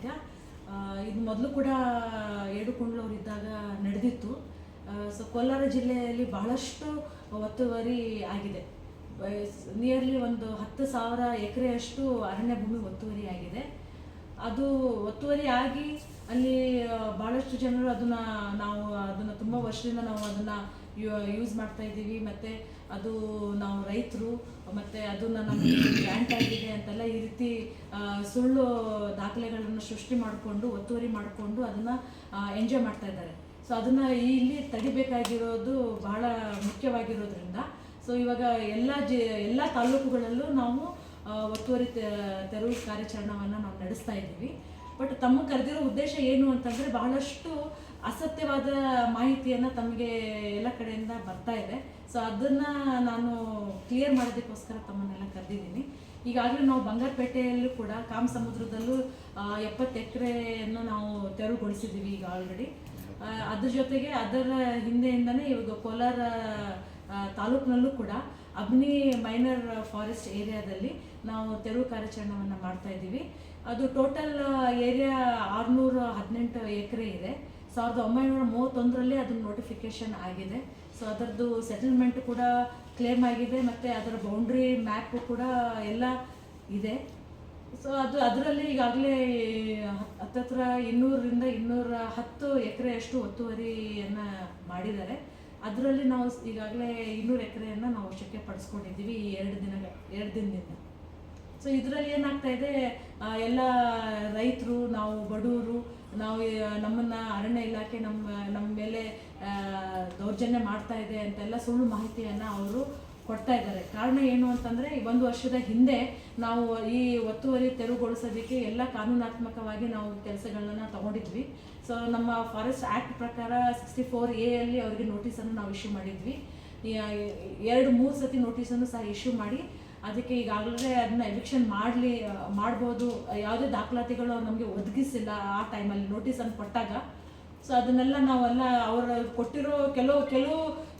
ಮಾಹಿತ್ಯ ಆ, ಇದು ಮೊದಲು ಕೂಡ ಏಡುಕೊಂಡ್ಲವ್ರು ಇದ್ದಾಗ ನಡೆದಿತ್ತು. ಸೊ ಕೋಲಾರ ಜಿಲ್ಲೆಯಲ್ಲಿ ಬಹಳಷ್ಟು ಒತ್ತುವರಿ ಆಗಿದೆ. ನಿಯರ್ಲಿ ಒಂದು ಹತ್ತು ಸಾವಿರ ಎಕರೆಯಷ್ಟು ಅರಣ್ಯ ಭೂಮಿ ಒತ್ತುವರಿ ಆಗಿದೆ. ಅದು ಒತ್ತುವರಿ ಆಗಿ ಅಲ್ಲಿ ಬಹಳಷ್ಟು ಜನರು ಅದನ್ನ ನಾವು ಅದನ್ನ ತುಂಬ ವರ್ಷದಿಂದ ನಾವು ಅದನ್ನ ಯೂಸ್ ಮಾಡ್ತಾ ಇದ್ದೀವಿ, ಮತ್ತೆ ಅದು ನಾವು ರೈತರು, ಮತ್ತೆ ಅದನ್ನ ನಮಗೆ ಗ್ರ್ಯಾಂಟ್ ಆಗಿದೆ ಅಂತೆಲ್ಲ ಈ ರೀತಿ ಸುಳ್ಳು ದಾಖಲೆಗಳನ್ನು ಸೃಷ್ಟಿ ಮಾಡಿಕೊಂಡು, ಒತ್ತುವರಿ ಮಾಡಿಕೊಂಡು ಅದನ್ನ ಎಂಜಾಯ್ ಮಾಡ್ತಾ ಇದ್ದಾರೆ. ಸೊ ಅದನ್ನ ಇಲ್ಲಿ ತಡಿಬೇಕಾಗಿರೋದು ಬಹಳ ಮುಖ್ಯವಾಗಿರೋದ್ರಿಂದ ಸೊ ಇವಾಗ ಎಲ್ಲ ಜಿ, ಎಲ್ಲ ತಾಲೂಕುಗಳಲ್ಲೂ ನಾವು ಒತ್ತುವರಿ ತೆರವು ಕಾರ್ಯಾಚರಣವನ್ನು ನಾವು ನಡೆಸ್ತಾ ಇದ್ದೀವಿ. ಬಟ್ ತಮ್ಮ ಕರೆದಿರೋ ಉದ್ದೇಶ ಏನು ಅಂತಂದರೆ ಬಹಳಷ್ಟು ಅಸತ್ಯವಾದ ಮಾಹಿತಿಯನ್ನು ತಮಗೆ ಎಲ್ಲ ಕಡೆಯಿಂದ ಬರ್ತಾ ಇದೆ. ಸೊ ಅದನ್ನು ನಾನು ಕ್ಲಿಯರ್ ಮಾಡೋದಕ್ಕೋಸ್ಕರ ತಮ್ಮನ್ನೆಲ್ಲ ಕರೆದಿದ್ದೀನಿ. ಈಗಾಗಲೇ ನಾವು ಬಂಗಾರಪೇಟೆಯಲ್ಲೂ ಕೂಡ ಕಾಮ ಸಮುದ್ರದಲ್ಲೂ ಎಪ್ಪತ್ತು ಎಕರೆಯನ್ನು ನಾವು ತೆರವುಗೊಳಿಸಿದ್ದೀವಿ ಈಗ ಆಲ್ರೆಡಿ ಅದ್ರ ಜೊತೆಗೆ ಅದರ ಹಿಂದೆಯಿಂದನೇ ಇವಾಗ ಕೋಲಾರ ತಾಲೂಕಿನಲ್ಲೂ ಕೂಡ ಅಗ್ನಿ ಮೈನರ್ ಫಾರೆಸ್ಟ್ ಏರಿಯಾದಲ್ಲಿ ನಾವು ತೆರವು ಕಾರ್ಯಾಚರಣೆಯನ್ನು ಮಾಡ್ತಾ ಇದ್ದೀವಿ. ಅದು ಟೋಟಲ್ ಏರಿಯಾ ಆರುನೂರ ಹದಿನೆಂಟು ಎಕರೆ ಇದೆ. ಸಾವಿರದ ಒಂಬೈನೂರ ಮೂವತ್ತೊಂದರಲ್ಲಿ ಅದ್ರ ನೋಟಿಫಿಕೇಶನ್ ಆಗಿದೆ. ಸೊ ಅದರದ್ದು ಸೆಟಲ್ಮೆಂಟ್ ಕೂಡ ಕ್ಲೇಮ್ ಆಗಿದೆ ಮತ್ತು ಅದರ ಬೌಂಡ್ರಿ ಮ್ಯಾಪ್ ಕೂಡ ಎಲ್ಲ ಇದೆ. ಸೊ ಅದು ಅದರಲ್ಲಿ ಈಗಾಗಲೇ ಹತ್ತತ್ರ ಇನ್ನೂರರಿಂದ ಇನ್ನೂರ ಹತ್ತು ಎಕರೆಯಷ್ಟು ಒತ್ತುವರಿಯನ್ನು ಮಾಡಿದ್ದಾರೆ. ಅದರಲ್ಲಿ ನಾವು ಈಗಾಗಲೇ ಇನ್ನೂರು ಎಕರೆಯನ್ನು ನಾವು ಪಡಿಸ್ಕೊಂಡಿದ್ದೀವಿ ಈ ಎರಡು ದಿನ ಎರಡು ದಿನದಿಂದ. ಸೊ ಇದರಲ್ಲಿ ಏನಾಗ್ತಾ ಇದೆ ಎಲ್ಲ ರೈತರು, ನಾವು ಬಡವರು, ನಾವು ನಮ್ಮನ್ನ ಅರಣ್ಯ ಇಲಾಖೆ ನಮ್ಮ ನಮ್ಮ ಮೇಲೆ ದೌರ್ಜನ್ಯ ಮಾಡ್ತಾ ಇದೆ ಅಂತೆಲ್ಲ ಸುಳ್ಳು ಮಾಹಿತಿಯನ್ನು ಅವರು ಕೊಡ್ತಾ ಇದ್ದಾರೆ. ಕಾರಣ ಏನು ಅಂತಂದರೆ ಒಂದು ವರ್ಷದ ಹಿಂದೆ ನಾವು ಈ ಒತ್ತುವರಿ ತೆರವುಗೊಳಿಸೋದಕ್ಕೆ ಎಲ್ಲ ಕಾನೂನಾತ್ಮಕವಾಗಿ ನಾವು ಕೆಲಸಗಳನ್ನ ತಗೊಂಡಿದ್ವಿ. ಸೊ ನಮ್ಮ ಫಾರೆಸ್ಟ್ ಆ್ಯಕ್ಟ್ ಪ್ರಕಾರ ಸಿಕ್ಸ್ಟಿ ಫೋರ್ ಎ ಅಲ್ಲಿ ಅವರಿಗೆ ನೋಟಿಸನ್ನು ನಾವು ಇಶ್ಯೂ ಮಾಡಿದ್ವಿ. ಎರಡು, ಮೂರು ಸತಿ ನೋಟಿಸನ್ನು ಸಹ ಇಶ್ಯೂ ಮಾಡಿ ಅದಕ್ಕೆ ಈಗಾಗಲೇ ಅದನ್ನ ಎವಿಕ್ಷನ್ ಮಾಡಲಿ ಮಾಡ್ಬೋದು. ಯಾವುದೇ ದಾಖಲಾತಿಗಳು ನಮಗೆ ಒದಗಿಸಿಲ್ಲ ಆ ಟೈಮಲ್ಲಿ ನೋಟಿಸನ್ನು ಕೊಟ್ಟಾಗ. ಸೊ ಅದನ್ನೆಲ್ಲ ನಾವೆಲ್ಲ ಅವರು ಕೊಟ್ಟಿರೋ ಕೆಲವು ಕೆಲವು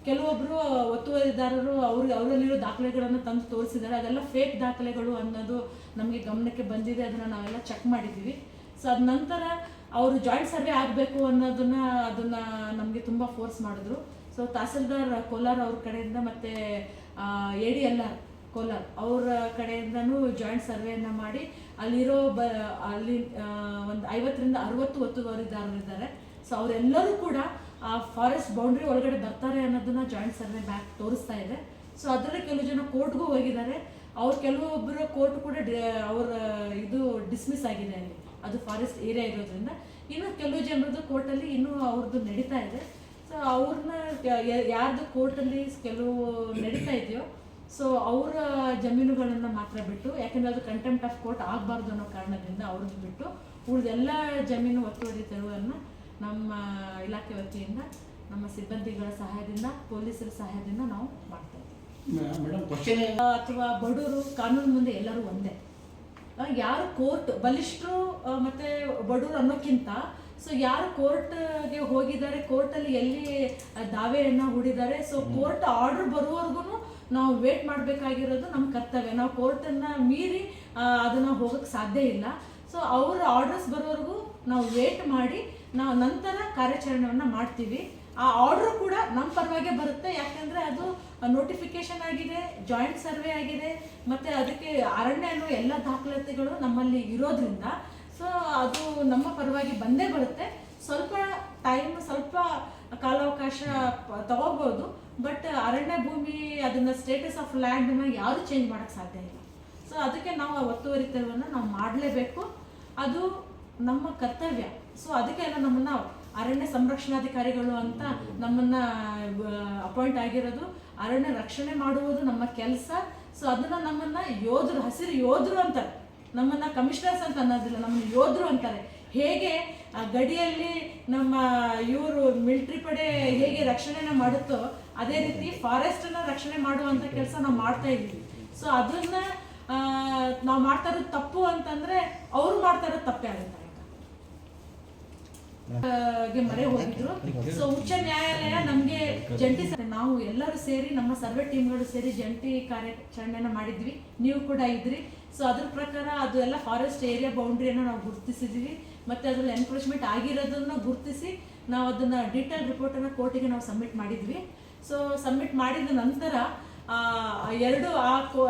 ಕೆಲವೊಬ್ಬರು ಒತ್ತುವರಿದಾರರು ಅವರು, ಅವರಲ್ಲಿರೋ ದಾಖಲೆಗಳನ್ನು ತಂದು ತೋರಿಸಿದ್ದಾರೆ. ಅದೆಲ್ಲ ಫೇಕ್ ದಾಖಲೆಗಳು ಅನ್ನೋದು ನಮಗೆ ಗಮನಕ್ಕೆ ಬಂದಿದೆ. ಅದನ್ನು ನಾವೆಲ್ಲ ಚೆಕ್ ಮಾಡಿದ್ದೀವಿ. ಸೊ ಅದ ನಂತರ ಅವರು ಜಾಯಿಂಟ್ ಸರ್ವೆ ಆಗಬೇಕು ಅನ್ನೋದನ್ನ ಅದನ್ನ ನಮಗೆ ತುಂಬ ಫೋರ್ಸ್ ಮಾಡಿದ್ರು. ಸೊ ತಹಸೀಲ್ದಾರ್ ಕೋಲಾರ ಅವ್ರ ಕಡೆಯಿಂದ ಮತ್ತು A D L R Kolar. ಅವರ ಕಡೆಯಿಂದನೂ ಜಾಯಿಂಟ್ ಸರ್ವೆಯನ್ನು ಮಾಡಿ ಅಲ್ಲಿರೋ ಬ, ಅಲ್ಲಿ ಒಂದು ಐವತ್ತರಿಂದ ಅರವತ್ತು ಒತ್ತುವರಿದಾರರಿದ್ದಾರೆ ಸೊ ಅವರೆಲ್ಲರೂ ಕೂಡ ಆ ಫಾರೆಸ್ಟ್ ಬೌಂಡ್ರಿ ಒಳಗಡೆ ಬರ್ತಾರೆ ಅನ್ನೋದನ್ನ ಜಾಯಿಂಟ್ ಸರ್ವೆ ಬ್ಯಾಕ್ ತೋರಿಸ್ತಾ ಇದೆ. ಸೊ ಅದರಲ್ಲಿ ಕೆಲವು ಜನ ಕೋರ್ಟ್ಗೂ ಹೋಗಿದ್ದಾರೆ. ಅವ್ರು ಕೆಲವೊಬ್ಬರು ಕೋರ್ಟ್ ಕೂಡ ಅವ್ರ ಇದು ಡಿಸ್ಮಿಸ್ ಆಗಿದೆ ಅಲ್ಲಿ. ಅದು ಫಾರೆಸ್ಟ್ ಏರಿಯಾ ಇರೋದ್ರಿಂದ. ಇನ್ನು ಕೆಲವು ಜನರದ್ದು ಕೋರ್ಟಲ್ಲಿ ಇನ್ನೂ ಅವ್ರದ್ದು ನಡೀತಾ ಇದೆ. ಸೊ ಅವ್ರನ್ನ ಯಾರ್ದು ಕೋರ್ಟಲ್ಲಿ ಕೆಲವು ನಡೀತಾ ಇದೆಯೋ ಸೊ ಅವರ ಜಮೀನುಗಳನ್ನು ಮಾತ್ರ ಬಿಟ್ಟು ಯಾಕಂದ್ರೆ ಅದು ಕಂಟೆಂಪ್ಟ್ ಆಫ್ ಕೋರ್ಟ್ ಆಗಬಾರ್ದು ಅನ್ನೋ ಕಾರಣದಿಂದ ಅವ್ರದ್ದು ಬಿಟ್ಟು ಉಳಿದೆಲ್ಲ ಜಮೀನು ಒತ್ತುವರಿ ತೆರವನ್ನು ನಮ್ಮ ಇಲಾಖೆ ವತಿಯಿಂದ ನಮ್ಮ ಸಿಬ್ಬಂದಿಗಳ ಸಹಾಯದಿಂದ ಪೊಲೀಸರ ಸಹಾಯದಿಂದ ನಾವು ಮಾಡ್ತೇವೆ ಇದ್ದೀವಿ. ಅಥವಾ ಬಡವರು ಕಾನೂನು ಮುಂದೆ ಎಲ್ಲರೂ ಒಂದೇ. ಯಾರು ಕೋರ್ಟ್ ಬಲಿಷ್ಠರು ಮತ್ತೆ ಬಡವರು ಅನ್ನೋಕ್ಕಿಂತ ಸೊ ಯಾರು ಕೋರ್ಟ್ಗೆ ಹೋಗಿದ್ದಾರೆ ಕೋರ್ಟಲ್ಲಿ ಎಲ್ಲಿ ದಾವೆಯನ್ನು ದಾವೆಯನ್ನ ಹೂಡಿದ್ದಾರೆ ಸೊ ಕೋರ್ಟ್ ಆರ್ಡರ್ ಬರುವವರೆಗೂ ನಾವು ವೇಟ್ ಮಾಡಬೇಕಾಗಿರೋದು ನಮ್ಮ ಕರ್ತವ್ಯ. ನಾವು ಕೋರ್ಟನ್ನು ಮೀರಿ ಅದನ್ನು ಹೋಗೋಕ್ಕೆ ಸಾಧ್ಯ ಇಲ್ಲ. ಸೊ ಅವರ ಆರ್ಡರ್ಸ್ ಬರೋವರೆಗೂ ನಾವು ವೇಟ್ ಮಾಡಿ, ನಾವು ನಂತರ ಕಾರ್ಯಾಚರಣೆಯನ್ನು ಮಾಡ್ತೀವಿ. ಆ ಆರ್ಡರ್ ಕೂಡ ನಮ್ಮ ಪರವಾಗಿ ಬರುತ್ತೆ. ಯಾಕಂದರೆ ಅದು ನೋಟಿಫಿಕೇಶನ್ ಆಗಿದೆ ಜಾಯಿಂಟ್ ಸರ್ವೆ ಆಗಿದೆ, ಮತ್ತು ಅದಕ್ಕೆ ಅರಣ್ಯ ಅನ್ನೋ ಎಲ್ಲ ದಾಖಲಾತಿಗಳು ನಮ್ಮಲ್ಲಿ ಇರೋದ್ರಿಂದ. ಸೊ ಅದು ನಮ್ಮ ಪರವಾಗಿ ಬಂದೇ ಬರುತ್ತೆ. ಸ್ವಲ್ಪ ಟೈಮ್ ಸ್ವಲ್ಪ ಕಾಲಾವಕಾಶ ತಗೋಬೋದು. ಬಟ್ ಅರಣ್ಯ ಭೂಮಿ, ಅದನ್ನ ಸ್ಟೇಟಸ್ ಆಫ್ ಲ್ಯಾಂಡನ್ನ ಯಾರು ಚೇಂಜ್ ಮಾಡಕ್ ಸಾಧ್ಯ ಇಲ್ಲ. ಸೊ ಅದಕ್ಕೆ ನಾವು ಆ ಒತ್ತುವರಿತವನ್ನು ನಾವು ಮಾಡಲೇಬೇಕು. ಅದು ನಮ್ಮ ಕರ್ತವ್ಯ. ಸೊ ಅದಕ್ಕೆ ಎಲ್ಲ ನಮ್ಮನ್ನ ಅರಣ್ಯ ಸಂರಕ್ಷಣಾಧಿಕಾರಿಗಳು ಅಂತ ನಮ್ಮನ್ನ ಅಪಾಯಿಂಟ್ ಆಗಿರೋದು. ಅರಣ್ಯ ರಕ್ಷಣೆ ಮಾಡುವುದು ನಮ್ಮ ಕೆಲಸ. ಸೊ ಅದನ್ನ ನಮ್ಮನ್ನ ಯೋಧರು, ಹಸಿರು ಯೋಧರು ಅಂತಾರೆ. ನಮ್ಮನ್ನ ಕಮಿಷನರ್ಸ್ ಅಂತ ಅನ್ನೋದಿಲ್ಲ, ನಮ್ಮನ್ನ ಯೋಧರು ಅಂತಾರೆ. ಹೇಗೆ ಆ ಗಡಿಯಲ್ಲಿ ನಮ್ಮ ಇವರು ಮಿಲಿಟರಿ ಪಡೆ ಹೇಗೆ ರಕ್ಷಣೆನ ಮಾಡುತ್ತೋ ಅದೇ ರೀತಿ ಫಾರೆಸ್ಟ್ ಅನ್ನ ರಕ್ಷಣೆ ಮಾಡುವಂತ ಕೆಲಸ ನಾವು ಮಾಡ್ತಾ ಇದ್ದೀವಿ. ಸೊ ಅದನ್ನ ನಾವು ಮಾಡ್ತಾ ಇರೋದು ತಪ್ಪು ಅಂತಂದ್ರೆ ಅವ್ರು ಮಾಡ್ತಾ ಇರೋದು ತಪ್ಪೇ ಆಗುತ್ತೆ. ಗೆ ಮೊರೆ ಹೋಗಿದ್ರು. ಸೊ ಉಚ್ಚ ನ್ಯಾಯಾಲಯ ನಮ್ಗೆ ಜಂಟಿ ನಾವು ಎಲ್ಲರೂ ಸೇರಿ ನಮ್ಮ ಸರ್ವೆ ಟೀಮ್ಗಳು ಸೇರಿ ಜಂಟಿ ಕಾರ್ಯಾಚರಣೆನ ಮಾಡಿದ್ವಿ. ನೀವು ಕೂಡ ಇದ್ರಿ. ಸೊ ಅದ್ರ ಪ್ರಕಾರ ಅದು ಎಲ್ಲ ಫಾರೆಸ್ಟ್ ಏರಿಯಾ ಬೌಂಡ್ರಿಯನ್ನು ನಾವು ಗುರುತಿಸಿದ್ದೀವಿ ಮತ್ತು ಅದ್ರಲ್ಲಿ ಎನ್ಕ್ರೋಚ್ಮೆಂಟ್ ಆಗಿರೋದನ್ನು ಗುರುತಿಸಿ ನಾವು ಅದನ್ನು ಡೀಟೇಲ್ ರಿಪೋರ್ಟನ್ನು ಕೋರ್ಟಿಗೆ ನಾವು ಸಬ್ಮಿಟ್ ಮಾಡಿದ್ವಿ. ಸೊ ಸಬ್ಮಿಟ್ ಮಾಡಿದ ನಂತರ ಎರಡು ಆ ಕೋ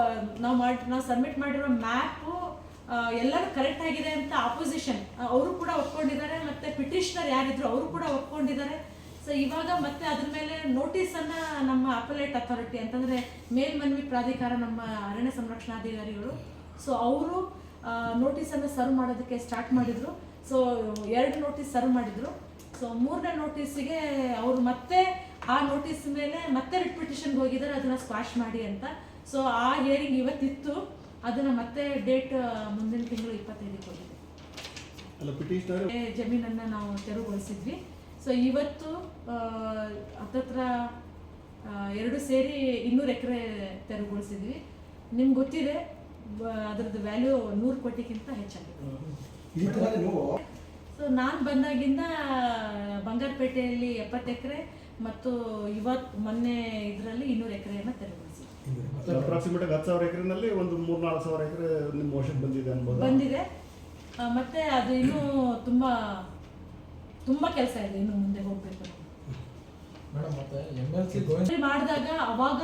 ನಾವು ಮಾಡಿ, ನಾವು ಸಬ್ಮಿಟ್ ಮಾಡಿರೋ ಮ್ಯಾಪು ಎಲ್ಲರೂ ಕರೆಕ್ಟ್ ಆಗಿದೆ ಅಂತ ಆಪೋಸಿಷನ್ ಅವರು ಕೂಡ ಒಪ್ಕೊಂಡಿದ್ದಾರೆ. ಮತ್ತೆ ಪಿಟಿಷನರ್ ಯಾರಿದ್ರು ಅವರು ಕೂಡ ಒಪ್ಕೊಂಡಿದ್ದಾರೆ. ಸೊ ಇವಾಗ ಮತ್ತೆ ಅದ್ರ ಮೇಲೆ ನೋಟಿಸ್ ಅನ್ನ ನಮ್ಮ ಅಪಲೇಟ್ ಅಥಾರಿಟಿ ಅಂತಂದ್ರೆ ಮೇಲ್ಮನವಿ ಪ್ರಾಧಿಕಾರ ನಮ್ಮ ಅರಣ್ಯ ಸಂರಕ್ಷಣಾಧಿಕಾರಿಗಳು ಸೊ ಅವರು ನೋಟಿಸ್ ಅನ್ನ ಸರ್ವ್ ಮಾಡೋದಕ್ಕೆ ಸ್ಟಾರ್ಟ್ ಮಾಡಿದ್ರು. ಸೊ ಎರಡು ನೋಟಿಸ್ ಸರ್ವ್ ಮಾಡಿದ್ರು. ಸೊ ಮೂರನೇ ನೋಟಿಸಿಗೆ ಅವರು ಮತ್ತೆ ಆ ನೋಟಿಸ್ ಮೇಲೆ ಮತ್ತೆ ರಿಟ್ ಪಿಟಿಷನ್ಗೆ ಹೋಗಿದ್ದಾರೆ ಅದನ್ನ ಸ್ಕ್ವಾಶ್ ಮಾಡಿ ಅಂತ. ಸೊ ಆ ಹಿಯರಿಂಗ್ ಇವತ್ತಿತ್ತು. ಅದನ್ನ ಮತ್ತೆ ಡೇಟ್ ಮುಂದಿನ ತಿಂಗಳು ಇಪ್ಪತ್ತೈದಕ್ಕೆ ಹೋಗಿದೆ. ಜಮೀನನ್ನ ನಾವು ತೆರವುಗೊಳಿಸಿದ್ವಿ. ಸೊ ಇವತ್ತು ಹತ್ತತ್ರ ಎರಡು ಸೇರಿ ಇನ್ನೂರು ಎಕರೆ ತೆರವುಗೊಳಿಸಿದ್ವಿ. ನಿಮ್ಗೆ ಗೊತ್ತಿದೆ ಅದ್ರದ್ದು ವ್ಯಾಲ್ಯೂ ನೂರು ಕೋಟಿಗಿಂತ ಹೆಚ್ಚಾಗಿದೆ. ಸೊ ನಾನು ಬಂದಾಗಿಂದ ಬಂಗಾರಪೇಟೆಯಲ್ಲಿ ಎಪ್ಪತ್ತು ಎಕರೆ ಮತ್ತು ಇವತ್ತು ಮೊನ್ನೆ ಇದರಲ್ಲಿ ಇನ್ನೂರು ಎಕರೆಯನ್ನು ತೆರವುಗೊಳಿಸಿದ್ವಿ ಅಪ್ರಾಕ್ಸಿಮೇಟ್ ಹತ್ತು ಸಾವಿರ ಎಕರೆನಲ್ಲಿ ಒಂದು ಮೂರ್ ನಾಲ್ಕು ಸಾವಿರ ಎಕರೆ ನಿಮ್ಮ ಮೋಷನ್ ಬಂದಿದೆ ಅನ್ಬೋದು? ಬಂದಿದೆ. ಮತ್ತೆ ಅದು ಇನ್ನೂ ತುಂಬಾ ತುಂಬಾ ಕೆಲಸ ಇದೆ. ಇನ್ನು ಮುಂದೆ ಹೋಗಬೇಕು ಮಾಡಿದಾಗ ಅವಾಗ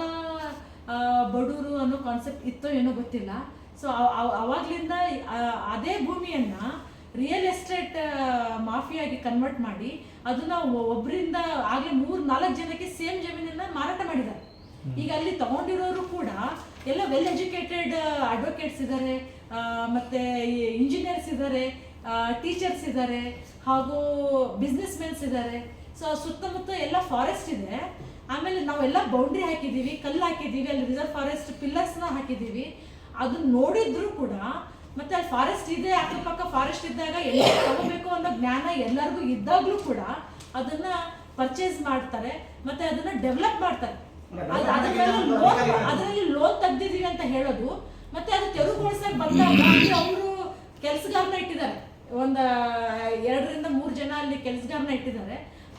ಬಡೂರು ಅನ್ನೋ ಕಾನ್ಸೆಪ್ಟ್ ಇತ್ತೋ ಏನೋ ಗೊತ್ತಿಲ್ಲ. ಸೊ ಅವಾಗ್ಲಿಂದ ಅದೇ ಭೂಮಿಯನ್ನ ರಿಯಲ್ ಎಸ್ಟೇಟ್ ಮಾಫಿಯಾಗಿ ಕನ್ವರ್ಟ್ ಮಾಡಿ ಅದನ್ನ ಒಬ್ಬರಿಂದ ಆಗಲೇ ಮೂರ್ ನಾಲ್ಕು ಜನಕ್ಕೆ ಸೇಮ್ ಜಮೀನನ್ನ ಮಾರಾಟ ಮಾಡಿದ್ದಾರೆ. ಈಗ ಅಲ್ಲಿ ತಗೊಂಡಿರೋರು ಕೂಡ ಎಲ್ಲ ವೆಲ್ ಎಜುಕೇಟೆಡ್ ಅಡ್ವೊಕೇಟ್ಸ್ ಇದ್ದಾರೆ ಮತ್ತೆ ಇಂಜಿನಿಯರ್ಸ್ ಇದ್ದಾರೆ ಟೀಚರ್ಸ್ ಇದ್ದಾರೆ ಹಾಗೂ ಬಿಸ್ನೆಸ್ ಮೆನ್ಸ್ ಇದ್ದಾರೆ ಸೊ ಸುತ್ತಮುತ್ತ ಎಲ್ಲ ಫಾರೆಸ್ಟ್ ಇದೆ. ಆಮೇಲೆ ನಾವೆಲ್ಲ ಬೌಂಡ್ರಿ ಹಾಕಿದ್ದೀವಿ ಕಲ್ಲು ಹಾಕಿದ್ದೀವಿ ಅಲ್ಲಿ ರಿಸರ್ವ್ ಫಾರೆಸ್ಟ್ ಪಿಲ್ಲರ್ಸ್ನ ಹಾಕಿದ್ದೀವಿ. ಅದನ್ನ ನೋಡಿದ್ರು ಕೂಡ ಮತ್ತೆ ಅಲ್ಲಿ ಫಾರೆಸ್ಟ್ ಇದೆ ಅಕ್ಕಪಕ್ಕ ಫಾರೆಸ್ಟ್ ಇದ್ದಾಗ ಎಲ್ಲ ತಗೋಬೇಕು ಅನ್ನೋ ಜ್ಞಾನ ಎಲ್ಲರಿಗೂ ಇದ್ದಾಗ್ಲೂ ಕೂಡ ಅದನ್ನ ಪರ್ಚೇಸ್ ಮಾಡ್ತಾರೆ ಮತ್ತೆ ಅದನ್ನ ಡೆವಲಪ್ ಮಾಡ್ತಾರೆ. ಅದರಲ್ಲಿ ಲೋನ್ ತೆಗ್ದಿದೀವಿ ಅಂತ ಹೇಳೋದು ಮತ್ತೆ ಅದು ತೆರವುಗೊಳಿಸಕ್ ಬಂದಾಗ ಅವರು ಕೆಲಸಗಾರನ ಇಟ್ಟಿದ್ದಾರೆ. ಒಂದ ಎರಡರಿಂದ ಮೂರು ಜನ ಅಲ್ಲಿ ಕೆಲಸಗಾರನ ಇಟ್ಟಿದ್ದಾರೆ.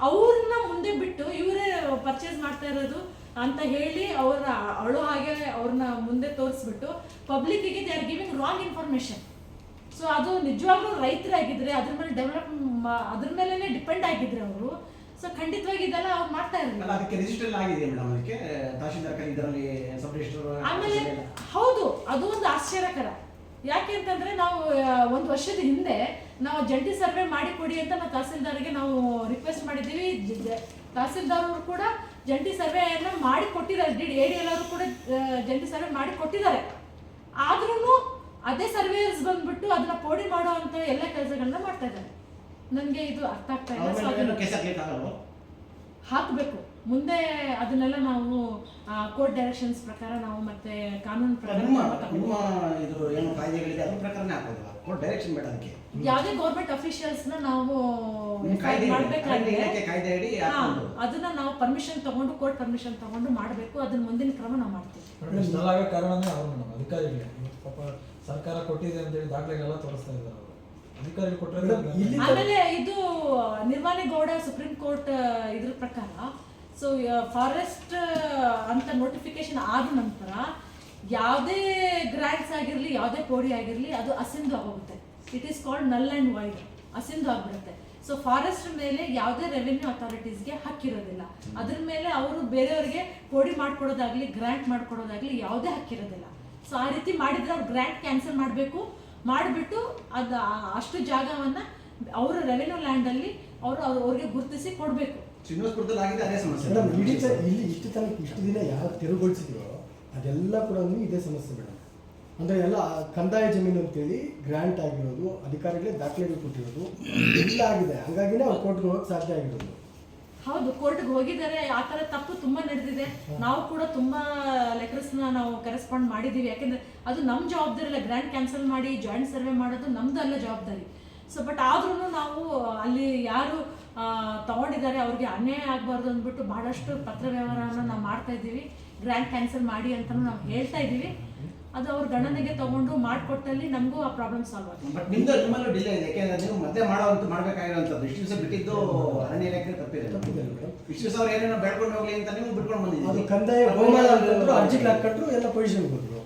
ಅವ್ರನ್ನ ಮುಂದೆ ಬಿಟ್ಟು ಇವರೇ ಪರ್ಚೇಸ್ ಮಾಡ್ತಾ ಇರೋದು ಅಂತ ಹೇಳಿ ಅವ್ರ ಅಳು ಹಾಗೆ ಅವ್ರನ್ನ ಮುಂದೆ ತೋರಿಸ್ಬಿಟ್ಟು ಪಬ್ಲಿಕ್ಕಿಗೆ they are giving wrong information so ಅದು ನಿಜವಾಗ್ಲೂ ರೈತರಾಗಿದ್ರೆ ಅದ್ರ ಮೇಲೆ ಡೆವಲಪ್ ಅದ್ರ ಮೇಲೆ ಡಿಪೆಂಡ್ ಆಗಿದ್ರೆ ಅವರು. ಸೊ ಖಂಡಿತವಾಗಿ ಇದೆಲ್ಲ ಅವ್ರು ಮಾಡ್ತಾ ಇರಲಿಲ್ಲ. ಅದಕ್ಕೆ ರಿಜಿಸ್ಟರ್ ಆಗಿದೆ ಮೇಡಮ್ ಅದಕ್ಕೆ? ತಹಶೀಲ್ದಾರ್ ಇದರಲ್ಲಿ ಸಬ್ ರಿಜಿಸ್ಟರ್ ಆಮೇಲೆ ಹೌದು ಅದು ಒಂದು ಆಶ್ಚರ್ಯಕರ. ಯಾಕೆ ಅಂತಂದ್ರೆ ನಾವು ಒಂದು ವರ್ಷದ ಹಿಂದೆ ನಾವು ಜಂಟಿ ಸರ್ವೆ ಮಾಡಿ ಕೊಡಿ ಅಂತ ನಾವು ತಹಸೀಲ್ದಾರ್ಗೆ ನಾವು ರಿಕ್ವೆಸ್ಟ್ ಮಾಡಿದ್ದೀವಿ. ತಹಸೀಲ್ದಾರ್ ಅವರು ಕೂಡ ಜಂಟಿ ಸರ್ವೆಯನ್ನ ಮಾಡಿ ಕೊಟ್ಟಿದ್ದಾರೆ. ಡಿ ಎ ಡಿ ಎಲ್ಲರೂ ಕೂಡ ಜಂಟಿ ಸರ್ವೆ ಮಾಡಿ ಕೊಟ್ಟಿದ್ದಾರೆ. ಆದ್ರೂ ಅದೇ ಸರ್ವೇಯರ್ಸ್ ಬಂದ್ಬಿಟ್ಟು ಅದನ್ನ ಪೋಡಿ ಮಾಡೋ ಅಂತ ಎಲ್ಲ ಕೆಲಸಗಳನ್ನ ಮಾಡ್ತಾ ಇದ್ದಾರೆ. ನನಗೆ ಇದು ಅರ್ಥ ಆಗ್ತಾ ಇಲ್ಲ. ಹಾಕಬೇಕು. ಮುಂದೆ ಅದನ್ನೆಲ್ಲ ನಾವು ಕೋರ್ಟ್ ಡೈರೆಕ್ಷನ್ಸ್ ಪ್ರಕಾರ ನಾವು ಮತ್ತೆ ಕಾನೂನು ಪ್ರಕಾರ ನಿಮ್ಮ ಕ್ರಮ ನಿಮ್ಮ ಇದು ಏನು ಕಾಯ್ದೆಗಳಿದೆ ಅದ್ರ ಪ್ರಕಾರನೇ ಹಾಕೋದಿಲ್ಲ ಕೋರ್ಟ್ ಡೈರೆಕ್ಷನ್ ಬೇಡ ಅದಕ್ಕೆ. ಯಾವುದೇ ಗೌರ್ಮೆಂಟ್ ಅಫಿಷಿಯಲ್ಸ್ನ ನಾವು ನಿಮ್ಮ ಕಾಯ್ದೆ ಇದೆ. ಅರಣ್ಯ ಇಲಾಖೆ ಕಾಯ್ದೆ ಅಡಿ ಹಾ, ಹಾಕೊಂಡು ಅದನ್ನ ನಾವು ಪರ್ಮಿಷನ್ ತಗೊಂಡು ಕೋರ್ಟ್ ಪರ್ಮಿಷನ್ ತಗೊಂಡು ಮಾಡಬೇಕು. ಅದನ್ನ ಮುಂದಿನ ಕ್ರಮ ನಾವು ಮಾಡ್ತೀವಿ. ಮೇಡಮ್ ಇಷ್ಟೆಲ್ಲ ಆಗೋ ಕಾರಣನೇ ಅವ್ರು ಮೇಡಮ್ ಅಧಿಕಾರಿಗಳೇ. ಇವತ್ತು ಪಾಪ ಸರ್ಕಾರ ಕೊಟ್ಟಿದೆ ಅಂತ ಹೇಳಿ ದಾಖಲೆಗಳೆಲ್ಲ ತೋರಿಸ್ತಾ ಇದ್ದಾರೆ ಅವರು. ಅಧಿಕಾರಿಗಳು ಕೊಟ್ಟರೆ ಇಲ್ಲಿ- ಆಮೇಲೆ ಇದು ನಿರ್ವಾಣೇಗೌಡ ಸುಪ್ರೀಂ ಕೋರ್ಟ್ ಇದ್ರ ಪ್ರಕಾರ ಸೊ ಫಾರೆಸ್ಟ್ ಅಂತ ನೋಟಿಫಿಕೇಶನ್ ಆದ ನಂತರ ಯಾವುದೇ ಗ್ರಾಂಟ್ಸ್ ಆಗಿರಲಿ, ಯಾವುದೇ ಪೋಡಿ ಆಗಿರಲಿ, ಅದು ಅಸಿಂಧು ಆಗೋಗುತ್ತೆ. It is called null and void ಅಸಿಂಧು ಆಗಿಬಿಡುತ್ತೆ. ಸೊ ಫಾರೆಸ್ಟ್ ಮೇಲೆ ಯಾವುದೇ ರೆವೆನ್ಯೂ ಅಥಾರಿಟೀಸ್ಗೆ ಹಕ್ಕಿರೋದಿಲ್ಲ. ಅದ್ರ ಮೇಲೆ ಅವರು ಬೇರೆಯವ್ರಿಗೆ ಕೋಡಿ ಮಾಡ್ಕೊಡೋದಾಗಲಿ ಗ್ರ್ಯಾಂಟ್ ಮಾಡ್ಕೊಡೋದಾಗ್ಲಿ ಯಾವುದೇ ಹಕ್ಕಿರೋದಿಲ್ಲ. ಸೊ ಆ ರೀತಿ ಮಾಡಿದ್ರೆ ಅವ್ರು ಗ್ರ್ಯಾಂಟ್ ಕ್ಯಾನ್ಸಲ್ ಮಾಡಬೇಕು. ಮಾಡಿಬಿಟ್ಟು ಅದು ಅಷ್ಟು ಜಾಗವನ್ನು ಅವರ ರೆವೆನ್ಯೂ ಲ್ಯಾಂಡಲ್ಲಿ ಅವರು, ಅವ್ರಿಗೆ ಗುರುತಿಸಿ ಕೊಡಬೇಕು. ಶ್ರೀನಿವಾಸಪುರದಲ್ಲಿ ಆಗಿದೆ ಅದೇ ಸಮಸ್ಯೆ. ಮೇಡಮ್ ಇಡೀ ತ- ಇಲ್ಲಿ ಇಷ್ಟು ತನಕ ಇಷ್ಟು ದಿನ ಯಾವ ತೆರವುಗೊಳಿಸಿದ್ರು ಅದೆಲ್ಲ ಕೂಡ ಇದೇ ಸಮಸ್ಯೆ ಮೇಡಮ್. ಅಂದ್ರೆ ಎಲ್ಲ ಕಂದಾಯ ಜಮೀನು ಅಂತೇಳಿ ಗ್ರ್ಯಾಂಟ್ ಆಗಿರೋದು ಅಧಿಕಾರಿಗಳೇ ದಾಖಲೆಗಳು ಕೊಟ್ಟಿರೋದು ಎಲ್ಲ ಆಗಿದೆ. ಹಾಗಾಗಿನೇ ಅವ್ರು ಕೋರ್ಟ್ಗೆ ಹೋಗಕ್ಕೆ ಸಾಧ್ಯ ಆಗಿರೋದು. ಹೌದು ಕೋರ್ಟ್ಗೆ ಹೋಗಿದ್ದಾರೆ. ಆ ಥರ ತಪ್ಪು ತುಂಬಾ ನಡೆದಿದೆ. ನಾವು ಕೂಡ ತುಂಬಾ ಲೆಟರ್ಸ್ನ ನಾವು ಕರೆಸ್ಪಾಂಡ್ ಮಾಡಿದೀವಿ ಯಾಕಂದ್ರೆ ಅದು ನಮ್ ಜವಾಬ್ದಾರಿ ಇಲ್ಲ ಗ್ರ್ಯಾಂಡ್ ಕ್ಯಾನ್ಸಲ್ ಮಾಡಿ ಜಾಯಿಂಟ್ ಸರ್ವೆ ಮಾಡೋದು ನಮ್ದು ಅಲ್ಲ ಜವಾಬ್ದಾರಿ. ಸೊ ಬಟ್ ಆದ್ರೂ ನಾವು ಅಲ್ಲಿ ಯಾರು ತಗೊಂಡಿದ್ದಾರೆ ಅವ್ರಿಗೆ ಅನ್ಯಾಯ ಆಗಬಾರ್ದು ಅಂದ್ಬಿಟ್ಟು ಬಹಳಷ್ಟು ಪತ್ರ ವ್ಯವಹಾರವನ್ನು ನಾವು ಮಾಡ್ತಾ ಇದ್ದೀವಿ. ಗ್ರ್ಯಾಂಡ್ ಕ್ಯಾನ್ಸಲ್ ಮಾಡಿ ಅಂತಲೂ ನಾವು ಹೇಳ್ತಾ ಇದ್ದೀವಿ. ಅದು ಅವ್ರ ಗಣನೆಗೆ ತಗೊಂಡು ಮಾಡಿಕೊಟ್ಟಲ್ಲಿ ನಮಗೂ ಆ ಪ್ರಾಬ್ಲಮ್ ಸಾಲ್ವ್ ಆಗುತ್ತೆ. ಬಟ್ ನಿಮ್ದು ನಿಮ್ಮಲ್ಲೂ ಡಿಲೇ ಇದೆ ಯಾಕೆಂದ್ರೆ ನೀವು ಮತ್ತೆ ಮಾಡೋ ಮಾಡ್ಬೇಕಾಗಿರೋಂಥದ್ದು ಇಷ್ಟು ದಿವಸ ಬಿಟ್ಟಿದ್ದು ಅರಣ್ಯ ಇಲಾಖೆ ತಪ್ಪಿದೆ. ತಪ್ಪಿದೆ ಇಷ್ಟು ದಿವಸ ಅವ್ರು ಏನೇನೋ ಬೆಳ್ಕೊಂಡು ಹೋಗ್ಲಿ ಅಂತ ನೀವು ಬಿಟ್ಕೊಂಡು ಅದು ಬಂದಿದ್ದೀವಿ ಕಂದಾಯ ಗೋಮಾಳ ಅಂತಂದ್ರು ಅರ್ಜಿಗೆ ಹಾಕೊಂಡ್ರು ಎಲ್ಲ ಪೊಸಿಷನ್ ಬಂದ್ರು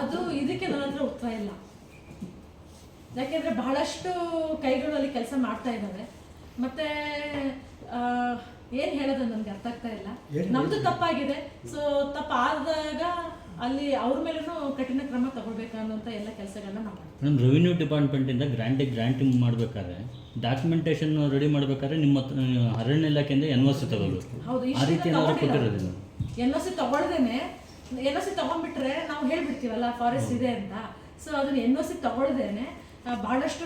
ಅದು ಇದಕ್ಕೆ ನನ್ನ ಹತ್ರ ಉತ್ತರ ಇಲ್ಲ. ಯಾಕೆಂದ್ರೆ ಬಹಳಷ್ಟು ಕೈಗಳು ಅಲ್ಲಿ ಕೆಲಸ ಮಾಡ್ತಾ ಇದ್ದಾವೆ ಮತ್ತೆ ಆ, ಏನ್ ಹೇಳೋದು ನನ್ಗೆ ಅರ್ಥ ಆಗ್ತಾ ಇಲ್ಲ. ನಮ್ದು? ತಪ್ಪಾಗಿದೆ. ಸೊ ತಪ್ಪಾದಾಗ ಅಲ್ಲಿ ಅವ್ರ ಮೇಲೂ ಕಠಿಣ ಕ್ರಮ ತಗೊಳ್ಬೇಕು ಅನ್ನೋಂಥ ಎಲ್ಲ ಕೆಲಸಗಳನ್ನ ನಾವು ಮಾಡ್ತೀವಿ. ನಮ್ಮ ರೆವಿನ್ಯೂ ಡಿಪಾರ್ಟ್ಮೆಂಟಿಂದ ಗ್ರ್ಯಾಂಟಿಗೆ ಗ್ರ್ಯಾಂಟಿಂಗ್ ಮಾಡಬೇಕಾದ್ರೆ ಡಾಕ್ಯುಮೆಂಟೇಶನ್ ರೆಡಿ ಮಾಡಬೇಕಾದ್ರೆ ನಿಮ್ಮ ಅರಣ್ಯ ಇಲಾಖೆಯಿಂದ ಎನ್ ಒ ಸಿ ತಗೋಬೇಕು ಹೌದು ಆ ರೀತಿ ಏನಾದ್ರು ಕೊಟ್ಟಿರೋದಿಲ್ಲ. ಇಷ್ಟು ಎನ್ ಒ ಸಿ ತಗೊಳ್ದೇನೆ ಎನ್ ಓ ಸಿ ತಗೊಂಡ್ಬಿಟ್ರೆ ನಾವು ಹೇಳ್ಬಿಡ್ತೀವಲ್ಲ ಫಾರೆಸ್ಟ್ ಇದೆ ಅಂತ. ಸೊ ಅದನ್ನ ಎನ್ ಒ ಸಿ ತಗೊಳ್ದೇನೆ ಬಹಳಷ್ಟು